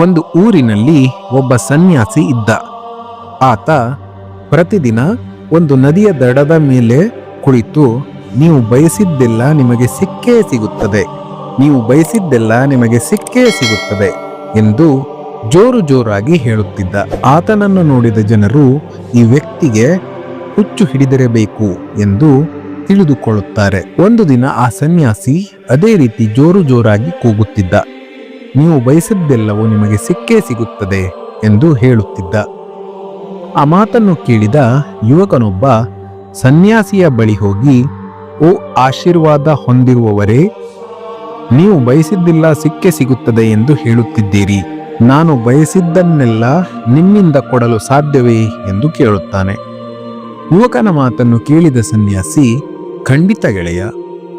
ಒಂದು ಊರಿನಲ್ಲಿ ಒಬ್ಬ ಸನ್ಯಾಸಿ ಇದ್ದ. ಆತ ಪ್ರತಿದಿನ ಒಂದು ನದಿಯ ದಡದ ಮೇಲೆ ಕುಳಿತು, ನೀವು ಬಯಸಿದ್ದೆಲ್ಲ ನಿಮಗೆ ಸಿಕ್ಕೇ ಸಿಗುತ್ತದೆ. ನೀವು ಬಯಸಿದ್ದೆಲ್ಲ ನಿಮಗೆ ಸಿಕ್ಕೇ ಸಿಗುತ್ತದೆ ಎಂದು ಜೋರು ಜೋರಾಗಿ ಹೇಳುತ್ತಿದ್ದ. ಆತನನ್ನು ನೋಡಿದ ಜನರು, ಈ ವ್ಯಕ್ತಿಗೆ ಹುಚ್ಚು ಹಿಡಿದಿರಬೇಕು ಎಂದು ತಿಳಿದುಕೊಳ್ಳುತ್ತಾರೆ. ಒಂದು ದಿನ ಆ ಸನ್ಯಾಸಿ ಅದೇ ರೀತಿ ಜೋರು ಜೋರಾಗಿ ಕೂಗುತ್ತಿದ್ದ. ನೀವು ಬಯಸಿದ್ದೆಲ್ಲವೂ ನಿಮಗೆ ಸಿಕ್ಕೇ ಸಿಗುತ್ತದೆ ಎಂದು ಹೇಳುತ್ತಿದ್ದ. ಆ ಮಾತನ್ನು ಕೇಳಿದ ಯುವಕನೊಬ್ಬ ಸನ್ಯಾಸಿಯ ಬಳಿ ಹೋಗಿ, ಓ ಆಶೀರ್ವಾದ ಹೊಂದಿರುವವರೇ, ನೀವು ಬಯಸಿದ್ದಿಲ್ಲ ಸಿಕ್ಕೆ ಸಿಗುತ್ತದೆ ಎಂದು ಹೇಳುತ್ತಿದ್ದೀರಿ. ನಾನು ಬಯಸಿದ್ದನ್ನೆಲ್ಲ ನಿಮ್ಮಿಂದ ಕೊಡಲು ಸಾಧ್ಯವೇ? ಎಂದು ಕೇಳುತ್ತಾನೆ. ಯುವಕನ ಮಾತನ್ನು ಕೇಳಿದ ಸನ್ಯಾಸಿ, ಖಂಡಿತ ಗೆಳೆಯ,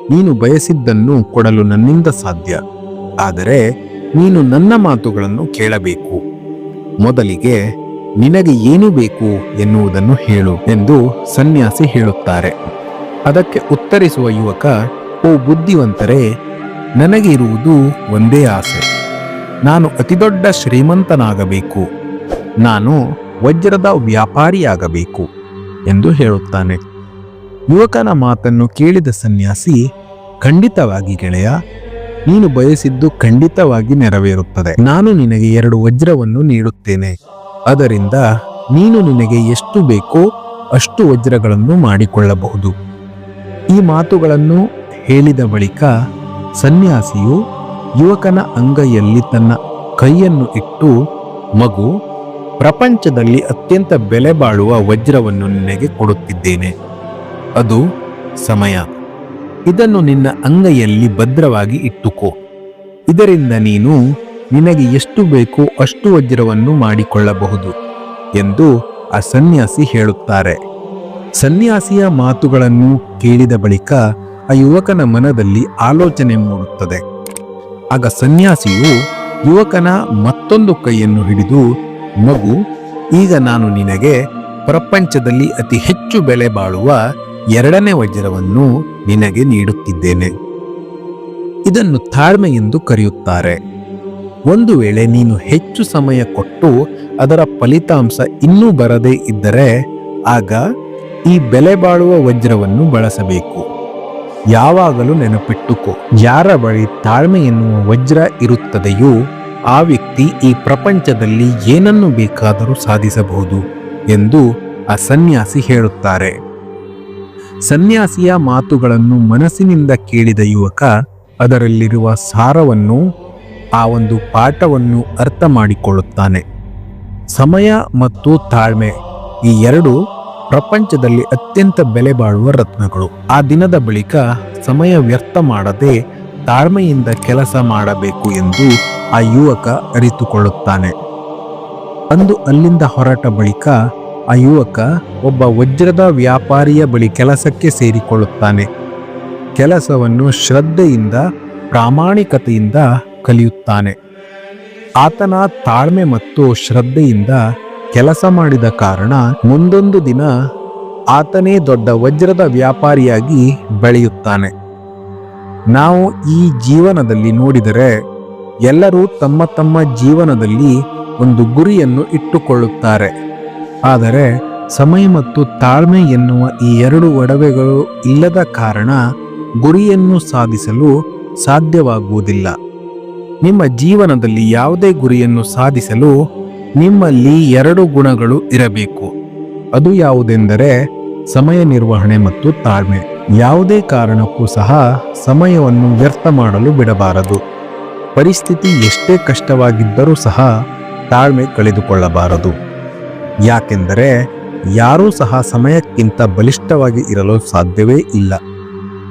ನೀನು ಬಯಸಿದ್ದನ್ನು ಕೊಡಲು ನನ್ನಿಂದ ಸಾಧ್ಯ. ಆದರೆ ನೀನು ನನ್ನ ಮಾತುಗಳನ್ನು ಕೇಳಬೇಕು. ಮೊದಲಿಗೆ ನಿನಗೆ ಏನು ಬೇಕು ಎನ್ನುವುದನ್ನು ಹೇಳು ಎಂದು ಸನ್ಯಾಸಿ ಹೇಳುತ್ತಾರೆ. ಅದಕ್ಕೆ ಉತ್ತರಿಸುವ ಯುವಕ, ಓ ಬುದ್ಧಿವಂತರೇ, ನನಗೆ ಇರುವುದು ಒಂದೇ ಆಸೆ. ನಾನು ಅತಿದೊಡ್ಡ ಶ್ರೀಮಂತನಾಗಬೇಕು. ನಾನು ವಜ್ರದ ವ್ಯಾಪಾರಿಯಾಗಬೇಕು ಎಂದು ಹೇಳುತ್ತಾನೆ. ಯುವಕನ ಮಾತನ್ನು ಕೇಳಿದ ಸನ್ಯಾಸಿ, ಖಂಡಿತವಾಗಿ ಗೆಳೆಯ ನೀನು ಬಯಸಿದ್ದು ಖಂಡಿತವಾಗಿ ನೆರವೇರುತ್ತದೆ. ನಾನು ನಿನಗೆ ಎರಡು ವಜ್ರವನ್ನು ನೀಡುತ್ತೇನೆ. ಅದರಿಂದ ನೀನು ನಿನಗೆ ಎಷ್ಟು ಬೇಕೋ ಅಷ್ಟು ವಜ್ರಗಳನ್ನು ಮಾಡಿಕೊಳ್ಳಬಹುದು. ಈ ಮಾತುಗಳನ್ನು ಹೇಳಿದ ಬಳಿಕ ಸನ್ಯಾಸಿಯು ಯುವಕನ ಅಂಗೈಯಲ್ಲಿ ತನ್ನ ಕೈಯನ್ನು ಇಟ್ಟು, ಮಗು, ಪ್ರಪಂಚದಲ್ಲಿ ಅತ್ಯಂತ ಬೆಲೆ ಬಾಳುವ ವಜ್ರವನ್ನು ನಿನಗೆ ಕೊಡುತ್ತಿದ್ದೇನೆ. ಅದು ಸಮಯ. ಇದನ್ನು ನಿನ್ನ ಅಂಗೈಯಲ್ಲಿ ಭದ್ರವಾಗಿ ಇಟ್ಟುಕೋ. ಇದರಿಂದ ನೀನು ನಿನಗೆ ಎಷ್ಟು ಬೇಕೋ ಅಷ್ಟು ವಜ್ರವನ್ನು ಮಾಡಿಕೊಳ್ಳಬಹುದು ಎಂದು ಆ ಸನ್ಯಾಸಿ ಹೇಳುತ್ತಾರೆ. ಸನ್ಯಾಸಿಯ ಮಾತುಗಳನ್ನು ಕೇಳಿದ ಬಳಿಕ ಆ ಯುವಕನ ಮನದಲ್ಲಿ ಆಲೋಚನೆ ಮೂಡುತ್ತದೆ. ಆಗ ಸನ್ಯಾಸಿಯು ಯುವಕನ ಮತ್ತೊಂದು ಕೈಯನ್ನು ಹಿಡಿದು, ಮಗು, ಈಗ ನಾನು ನಿನಗೆ ಪ್ರಪಂಚದಲ್ಲಿ ಅತಿ ಹೆಚ್ಚು ಬೆಲೆ ಬಾಳುವ ಎರಡನೇ ವಜ್ರವನ್ನು ನಿನಗೆ ನೀಡುತ್ತಿದ್ದೇನೆ. ಇದನ್ನು ತಾಳ್ಮೆ ಎಂದು ಕರೆಯುತ್ತಾರೆ. ಒಂದು ವೇಳೆ ನೀನು ಹೆಚ್ಚು ಸಮಯ ಕೊಟ್ಟು ಅದರ ಫಲಿತಾಂಶ ಇನ್ನೂ ಬರದೇ ಇದ್ದರೆ, ಆಗ ಈ ಬೆಲೆ ಬಾಳುವ ವಜ್ರವನ್ನು ಬಳಸಬೇಕು. ಯಾವಾಗಲೂ ನೆನಪಿಟ್ಟುಕೋ, ಯಾರ ಬಳಿ ತಾಳ್ಮೆ ಎನ್ನುವ ವಜ್ರ ಇರುತ್ತದೆಯೋ ಆ ವ್ಯಕ್ತಿ ಈ ಪ್ರಪಂಚದಲ್ಲಿ ಏನನ್ನು ಬೇಕಾದರೂ ಸಾಧಿಸಬಹುದು ಎಂದು ಆ ಸನ್ಯಾಸಿ ಹೇಳುತ್ತಾರೆ. ಸನ್ಯಾಸಿಯ ಮಾತುಗಳನ್ನು ಮನಸ್ಸಿನಿಂದ ಕೇಳಿದ ಯುವಕ ಅದರಲ್ಲಿರುವ ಸಾರವನ್ನು, ಆ ಒಂದು ಪಾಠವನ್ನು ಅರ್ಥ ಮಾಡಿಕೊಳ್ಳುತ್ತಾನೆ. ಸಮಯ ಮತ್ತು ತಾಳ್ಮೆ ಈ ಎರಡು ಪ್ರಪಂಚದಲ್ಲಿ ಅತ್ಯಂತ ಬೆಲೆ ಬಾಳುವ ರತ್ನಗಳು. ಆ ದಿನದ ಬಳಿಕ ಸಮಯ ವ್ಯರ್ಥ ಮಾಡದೆ ತಾಳ್ಮೆಯಿಂದ ಕೆಲಸ ಮಾಡಬೇಕು ಎಂದು ಆ ಯುವಕ ಅರಿತುಕೊಳ್ಳುತ್ತಾನೆ. ಅಂದು ಅಲ್ಲಿಂದ ಹೊರಟ ಬಳಿಕ ಆ ಯುವಕ ಒಬ್ಬ ವಜ್ರದ ವ್ಯಾಪಾರಿಯ ಬಳಿ ಕೆಲಸಕ್ಕೆ ಸೇರಿಕೊಳ್ಳುತ್ತಾನೆ. ಕೆಲಸವನ್ನು ಶ್ರದ್ಧೆಯಿಂದ, ಪ್ರಾಮಾಣಿಕತೆಯಿಂದ ಕಲಿಯುತ್ತಾನೆ. ಆತನ ತಾಳ್ಮೆ ಮತ್ತು ಶ್ರದ್ಧೆಯಿಂದ ಕೆಲಸ ಮಾಡಿದ ಕಾರಣ ಮುಂದೊಂದು ದಿನ ಆತನೇ ದೊಡ್ಡ ವಜ್ರದ ವ್ಯಾಪಾರಿಯಾಗಿ ಬೆಳೆಯುತ್ತಾನೆ. ನಾವು ಈ ಜೀವನದಲ್ಲಿ ನೋಡಿದರೆ ಎಲ್ಲರೂ ತಮ್ಮ ತಮ್ಮ ಜೀವನದಲ್ಲಿ ಒಂದು ಗುರಿಯನ್ನು ಇಟ್ಟುಕೊಳ್ಳುತ್ತಾರೆ. ಆದರೆ ಸಮಯ ಮತ್ತು ತಾಳ್ಮೆ ಎನ್ನುವ ಈ ಎರಡು ಒಡವೆಗಳು ಇಲ್ಲದ ಕಾರಣ ಗುರಿಯನ್ನು ಸಾಧಿಸಲು ಸಾಧ್ಯವಾಗುವುದಿಲ್ಲ. ನಿಮ್ಮ ಜೀವನದಲ್ಲಿ ಯಾವುದೇ ಗುರಿಯನ್ನು ಸಾಧಿಸಲು ನಿಮ್ಮಲ್ಲಿ ಎರಡು ಗುಣಗಳು ಇರಬೇಕು. ಅದು ಯಾವುದೆಂದರೆ ಸಮಯ ನಿರ್ವಹಣೆ ಮತ್ತು ತಾಳ್ಮೆ. ಯಾವುದೇ ಕಾರಣಕ್ಕೂ ಸಹ ಸಮಯವನ್ನು ವ್ಯರ್ಥ ಮಾಡಲು ಬಿಡಬಾರದು. ಪರಿಸ್ಥಿತಿ ಎಷ್ಟೇ ಕಷ್ಟವಾಗಿದ್ದರೂ ಸಹ ತಾಳ್ಮೆ ಕಳೆದುಕೊಳ್ಳಬಾರದು. ಯಾಕೆಂದರೆ ಯಾರೂ ಸಹ ಸಮಯಕ್ಕಿಂತ ಬಲಿಷ್ಠವಾಗಿ ಇರಲು ಸಾಧ್ಯವೇ ಇಲ್ಲ.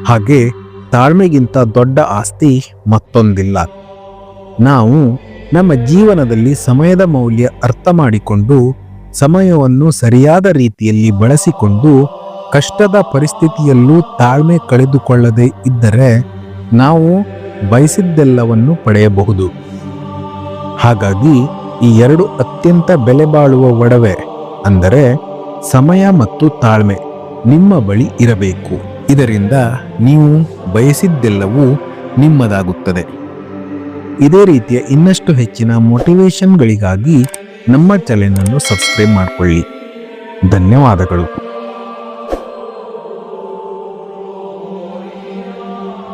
ಹಾಗೆ ತಾಳ್ಮೆಗಿಂತ ದೊಡ್ಡ ಆಸ್ತಿ ಮತ್ತೊಂದಿಲ್ಲ. ನಾವು ನಮ್ಮ ಜೀವನದಲ್ಲಿ ಸಮಯದ ಮೌಲ್ಯ ಅರ್ಥ ಮಾಡಿಕೊಂಡು ಸಮಯವನ್ನು ಸರಿಯಾದ ರೀತಿಯಲ್ಲಿ ಬಳಸಿಕೊಂಡು ಕಷ್ಟದ ಪರಿಸ್ಥಿತಿಯಲ್ಲೂ ತಾಳ್ಮೆ ಕಳೆದುಕೊಳ್ಳದೆ ಇದ್ದರೆ ನಾವು ಬಯಸಿದ್ದೆಲ್ಲವನ್ನು ಪಡೆಯಬಹುದು. ಹಾಗಾಗಿ ಈ ಎರಡು ಅತ್ಯಂತ ಬೆಲೆ ಬಾಳುವ ಒಡವೆ ಅಂದರೆ ಸಮಯ ಮತ್ತು ತಾಳ್ಮೆ ನಿಮ್ಮ ಬಳಿ ಇರಬೇಕು. ಇದರಿಂದ ನೀವು ಬಯಸಿದ್ದೆಲ್ಲವೂ ನಿಮ್ಮದಾಗುತ್ತದೆ. ಇದೇ ರೀತಿಯ ಇನ್ನಷ್ಟು ಹೆಚ್ಚಿನ ಮೋಟಿವೇಶನ್ಗಳಿಗಾಗಿ ನಮ್ಮ ಚಾನೆಲ್ ಅನ್ನು ಸಬ್ಸ್ಕ್ರೈಬ್ ಮಾಡಿಕೊಳ್ಳಿ. ಧನ್ಯವಾದಗಳು.